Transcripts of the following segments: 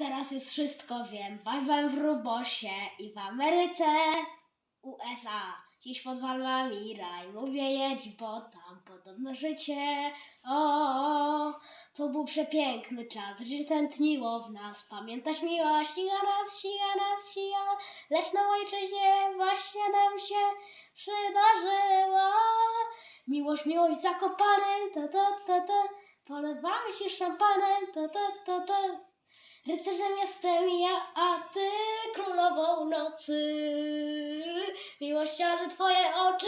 Teraz już wszystko wiem. Byłem w Rubosie i w Ameryce, USA. Dziś pod palmami raj. Mówię jedź, bo tam podobne życie. O, to był przepiękny czas. Życie tętniło w nas. Pamiętasz miła, nas, ściga nas, ściga nas. Lecz na ojczyźnie właśnie nam się przydarzyła. Miłość, miłość zakopanem, ta ta ta ta. Polewamy się szampanem, ta ta ta ta. Rycerzem jestem ja, a ty królową nocy. Miłościarzy twoje oczy,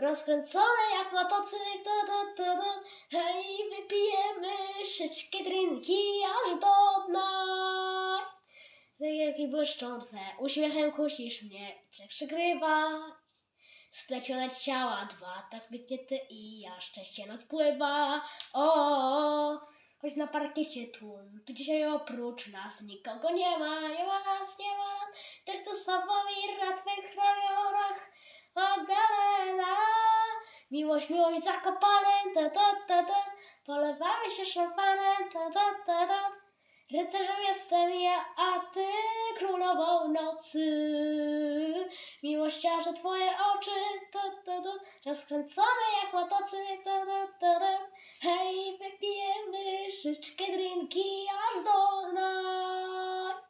rozkręcone jak motocykl, to, to, to, to. Hej, wypijemy szyczkie drinki aż do dna. Zagielki błyszczą twe, uśmiechem kusisz mnie, czek przegrywa. Splecione ciała dwa, tak bytnie ty i ja, szczęście nadpływa. O, choć na parkiecie tłum, tu dzisiaj oprócz nas nikogo nie ma, nie ma nas, nie ma. Też tu Sławomir na twych ramionach, Magdalena. Miłość, miłość zakopanem, ta ta ta ta. Polewamy się szampanem, ta ta ta ta. Rycerzem jestem ja, a ty królową nocy. Miłościarze twoje oczy, ta ta ta. Rozkręcone jak motocykl, ta ta ta ta. Hej, wypijemy szyczkę drinki aż do dna.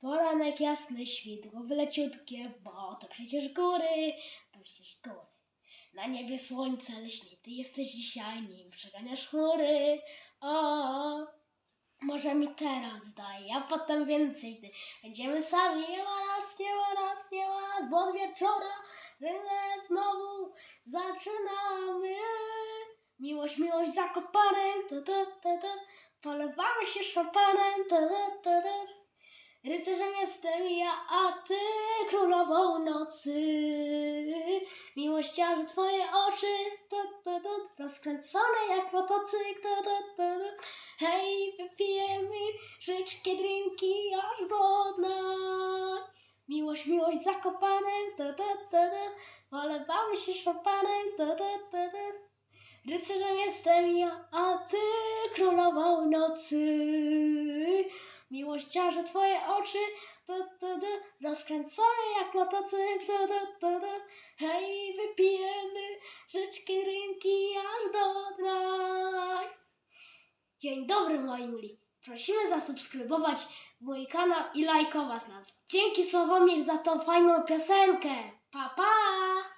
Poranek jasny, świtło wyleciutkie, bo to przecież góry, to przecież góry. Na niebie słońce lśni, ty jesteś dzisiaj nim, przeganiasz chmury. O, może mi teraz daj, a potem więcej ty. Będziemy sami, nie ma nas, nie ma nas, nie ma nas, bo od wieczora znowu. Miłość, miłość zakopanem, ta ta ta ta. Polewamy się szampanem, ta ta ta ta. Rycerzem jestem ja, a ty królową nocy. Miłościarze twoje oczy, ta, ta, ta, rozkręcone jak motocykl, ta, ta, ta, ta. Hej, wypijemy życzkie drinki aż do dna. Miłość, miłość zakopanem, ta, ta, ta, ta. Polewamy się szampanem, ta, ta, ta, ta. Rycerzem jestem ja, a ty królową nocy. Miłościarze twoje oczy, ta, ta, ta, rozkręcone jak motocykl, ta, ta, ta. Hej, wypijemy życzki drinki aż do dna. Dzień dobry moi mili. Prosimy zasubskrybować mój kanał i lajkować nas. Dzięki Sławomir za tą fajną piosenkę. Pa, pa!